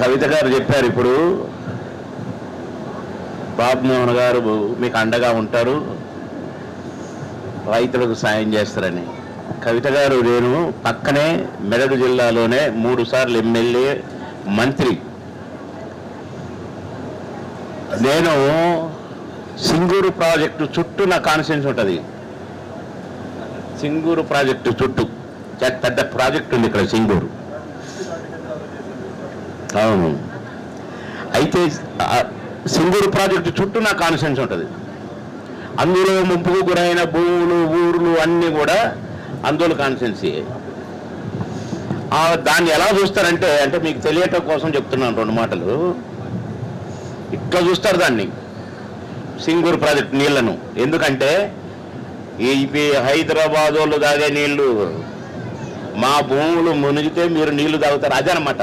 కవిత గారు చెప్పారు ఇప్పుడు. బాబు మోహన్ గారు మీకు అండగా ఉంటారు. రైతులకు సాయం చేస్తారని. కవిత గారు నేను పక్కనే మెదడు జిల్లాలోనే మూడు సార్లు ఎమ్మెల్యే మంత్రి. నేను సింగూరు ప్రాజెక్టు చుట్టూ నా కాన్ఫిడెన్స్ ఉంటుంది. సింగూరు ప్రాజెక్టు చుట్టూ. చాలా పెద్ద ప్రాజెక్ట్ ఉంది ఇక్కడ సింగూరు. అవును. అయితే సింగూరు ప్రాజెక్టు చుట్టూ నా కాన్సెన్స్ ఉంటుంది. అందులో ముంపుకు గురైన భూములు ఊర్లు అన్నీ కూడా అందులో కాన్సెన్సీ దాన్ని ఎలా చూస్తారంటే అంటే మీకు తెలియటం కోసం చెప్తున్నాను రెండు మాటలు. ఇట్లా చూస్తారు దాన్ని. సింగూరు ప్రాజెక్ట్ నీళ్ళను. ఎందుకంటే ఇవి హైదరాబాద్ వాళ్ళు తాగే నీళ్ళు మా భూములు మునిగితే మీరు నీళ్ళు తాగుతారు. అదే అనమాట